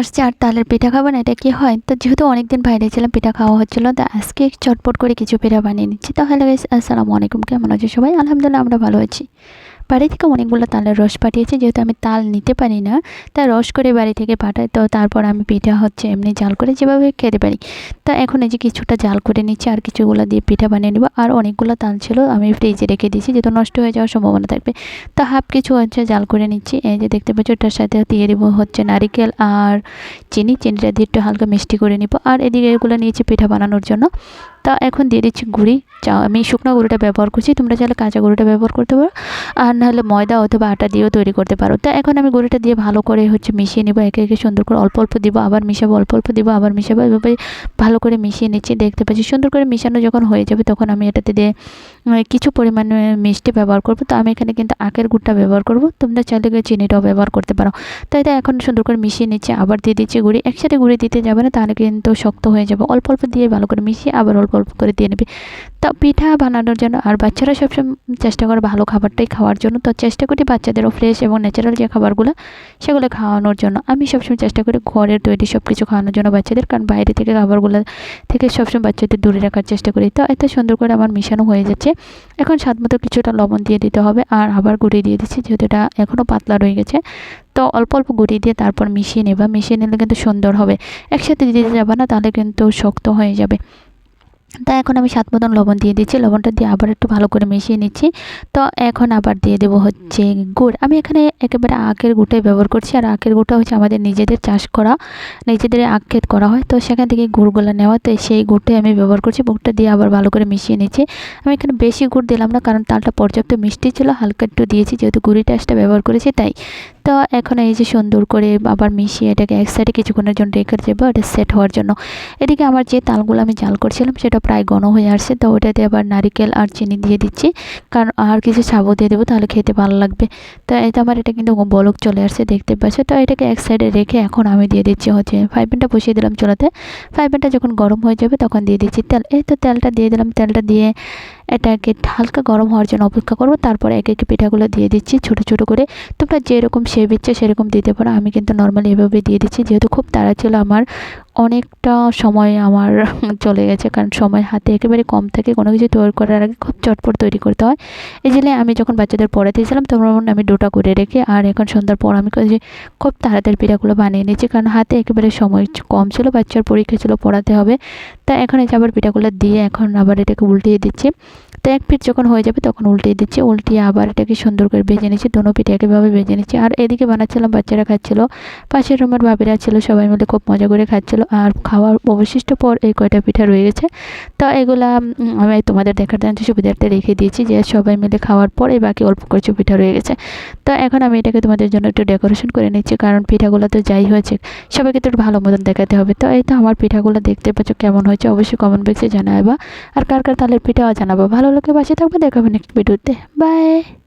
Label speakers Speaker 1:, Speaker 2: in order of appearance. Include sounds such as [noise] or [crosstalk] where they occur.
Speaker 1: আসছে আর তালের পিঠা খাব না, এটা কি হয়? তো যেহেতু অনেকদিন বাইরে ছিলাম, পিঠা খাওয়া হচ্ছিল, তো আজকে চটপট করে কিছু পিঠা বানিয়ে নিচ্ছি। তাহলে আসসালামু আলাইকুম, কেমন আছো সবাই? আলহামদুলিল্লাহ আমরা ভালো আছি। বাড়ি থেকে অনেকগুলো তালের রস পাঠিয়েছে, যেহেতু আমি তাল নিতে পারি না তাই রস করে বাড়ি থেকে পাঠাই, তো তারপর আমি পিঠা হচ্ছে এমনি জাল করে যেভাবে খেতে পারি। তা এখন এই যে কিছুটা জাল করে নিচ্ছি, আর কিছুগুলো দিয়ে পিঠা বানিয়ে নেব, আর অনেকগুলো তাল ছিল আমি ফ্রিজে রেখে দিয়েছি, যেহেতু নষ্ট হয়ে যাওয়ার সম্ভাবনা থাকবে। তা হাফ কিছু হচ্ছে জাল করে নিচ্ছি, এই যে দেখতে পাচ্ছি ওটার সাথে দিয়ে দেবো হচ্ছে নারিকেল আর চিনি, চিনিটা দিয়ে একটু হালকা মিষ্টি করে নিব, আর এদিকে এগুলো নিয়েছি পিঠা বানানোর জন্য। তা এখন দিয়ে দিচ্ছি গুঁড়ি। চা, আমি শুকনো গুঁড়িটা ব্যবহার করছি, তোমরা চাইলে কাঁচা গুঁড়িটা ব্যবহার করতে পারো। আর নাহলে ময়দা অথবা আটা দিয়েও তৈরি করতে পারো। তা এখন আমি গুঁড়িটা দিয়ে ভালো করে হচ্ছে মিশিয়ে নেব, একে একে সুন্দর করে অল্প অল্প দিব, আবার মিশাবো, অল্প অল্প দিব, আবার মিশাবো। এভাবে ভালো করে মিশিয়ে নিচ্ছি, দেখতে পাচ্ছি। সুন্দর করে মিশানো যখন হয়ে যাবে, তখন আমি এটাতে দিয়ে কিছু পরিমাণে মিষ্টি ব্যবহার করব। তো আমি এখানে কিন্তু আখের গুড়টা ব্যবহার করব। তোমরা চাইলে চিনিটাও ব্যবহার করতে পারো। তো এটা এখন সুন্দর করে মিশিয়ে নিচ্ছে, আবার দিয়ে দিচ্ছি গুঁড়ি। একসাথে গুঁড়ি দিতে যাবে না, তাহলে কিন্তু শক্ত হয়ে যাবে। অল্প অল্প দিয়ে ভালো করে মিশিয়ে আবার অল্প অল্প করে দিয়ে নেবে। তো পিঠা বানানোর জন্য, আর বাচ্চারা সবসময় চেষ্টা করে ভালো খাবারটাই খাওয়ার জন্য। তো চেষ্টা করি বাচ্চাদেরও ফ্রেশ এবং ন্যাচারাল যে খাবারগুলো, সেগুলো খাওয়ানোর জন্য। আমি সবসময় চেষ্টা করি ঘরের তৈরি সব কিছু খাওয়ানোর জন্য বাচ্চাদের, কারণ বাইরে থেকে খাবারগুলো থেকে সবসময় বাচ্চাদের দূরে রাখার চেষ্টা করি। তো এত সুন্দর করে আমার মিশানো হয়ে যাচ্ছে। এখন স্বাদ মতো কিছুটা লবণ দিয়ে দিতে হবে আর আবার গুঁড়ি দিয়ে দিচ্ছি, যেহেতু এটা এখনও পাতলা রয়ে গেছে। তো অল্প অল্প গুঁড়ি দিয়ে তারপর মিশিয়ে নেবা। মিশিয়ে নিলে কিন্তু সুন্দর হবে। একসাথে দিতে যাবে না, তাহলে কিন্তু শক্ত হয়ে যাবে। তা এখন আমি সাত মতন লবণ দিয়ে দিচ্ছি। লবণটা দিয়ে আবার একটু ভালো করে মিশিয়ে নিচ্ছি। তো এখন আবার দিয়ে দেবো হচ্ছে গুড়। আমি এখানে একেবারে আখের গুঁটাই ব্যবহার করছি। আর আখের গুঁটা হচ্ছে আমাদের নিজেদের চাষ করা, নিজেদের আখ ক্ষেত করা হয়। তো সেখান থেকে গুড়গুলো নেওয়া। তো সেই গুড়টাই আমি ব্যবহার করছি। গুড়টা দিয়ে আবার ভালো করে মিশিয়ে নিচ্ছি। আমি এখানে বেশি গুড় দিলাম না, কারণ তালটা পর্যাপ্ত মিষ্টি ছিল। হালকা একটু দিয়েছি, যেহেতু গুড়ি টাসটা ব্যবহার করেছি, তাই। তো এখন এই যে সুন্দর করে আবার মিশিয়ে এটাকে এক সাইডে কিছুক্ষণের জন্য রেখে যাব এটা সেট হওয়ার জন্য। এদিকে আমার যে তালগুলো আমি জাল করছিলাম, সেটা প্রায় ঘন হয়ে আসছে, তো ওটাতে আবার নারিকেল আর চিনি দিয়ে দিচ্ছি। কারণ আর কিছু সাবো দিয়ে দেবো, তাহলে খেতে ভালো লাগবে। তো এটা আমার, এটা কিন্তু বলক চলে আসছে, দেখতে পাচ্ছ? তো এটাকে এক সাইডে রেখে এখন আমি দিয়ে দিচ্ছি হচ্ছে ফ্রাই প্যানটা বসিয়ে দিলাম চুলাতে। ফ্রাই প্যানটা যখন গরম হয়ে যাবে, তখন দিয়ে দিচ্ছি তেল। এই তো তেলটা দিয়ে দিলাম। তেলটা দিয়ে এটাকে হালকা গরম হওয়ার জন্য অপেক্ষা করব। তারপরে এক একে পিঠাগুলো দিয়ে দিচ্ছি ছোট ছোট করে। তোমরা যেরকম শেপ ইচ্ছে সেরকম দিতে পারো। আমি কিন্তু নর্মালি এভাবে দিয়ে দিচ্ছি। যেহেতু খুব তাড়া ছিল আমার অনেকটা সময় আমার [laughs] চলে গেছে, কারণ সময় হাতে একেবারে কম থাকে, কোনো কিছু তৈরি করার আগে খুব চটপট তৈরি করতে হয়। এই জন্য আমি যখন বাচ্চাদের পড়াতে পড়াতেছিলাম তখন আমি ডোটা করে রেখে, আর এখন সন্ধ্যার পর আমি যে খুব তাড়াতাড়ি পিঠাগুলো বানিয়ে নিয়েছি, কারণ হাতে একেবারে সময় কম ছিল, বাচ্চার পরীক্ষা ছিল, পড়াতে হবে। তা এখন যে আবার পিঠাগুলো দিয়ে এখন আবার এটাকে উল্টিয়ে দিচ্ছি। তো এক পিঠ যখন হয়ে যাবে, তখন উল্টিয়ে দিচ্ছি, উল্টিয়ে আবার এটাকে সুন্দর করে ভেজে নিচ্ছি, দোনো পিঠে একইভাবে ভেজে নিচ্ছি। আর এদিকে বানাচ্ছিলাম, বাচ্চারা খাচ্ছিল, পাশের রুমের ভাবিরা ছিল, সবাই মিলে খুব মজা করে খাচ্ছিল। আর খাওয়ার অবশিষ্ট পর এই কয়টা পিঠা রয়ে গেছে। তো এগুলা আমি তোমাদের দেখার জন্য সুবিধার্থে রেখে দিয়েছি যে সবাই মিলে খাওয়ার পর এই বাকি অল্প কিছু পিঠা রয়ে গেছে। তো এখন আমি এটাকে তোমাদের জন্য একটু ডেকোরেশন করে নিচ্ছি কারণ পিঠাগুলো তো যাই হয়েছে, সবাইকে তো একটু ভালো মতন দেখাতে হবে। তো এই তো আমার পিঠাগুলো দেখতে পাচ্ছ কেমন হয়েছে, অবশ্যই কমেন্ট বক্সে জানাবা আর কার কার তালের পিঠাও জানাব, ভালো লোকে বাসে থাকবে দেখাবেন নেক্সট ভিডিওতে বাই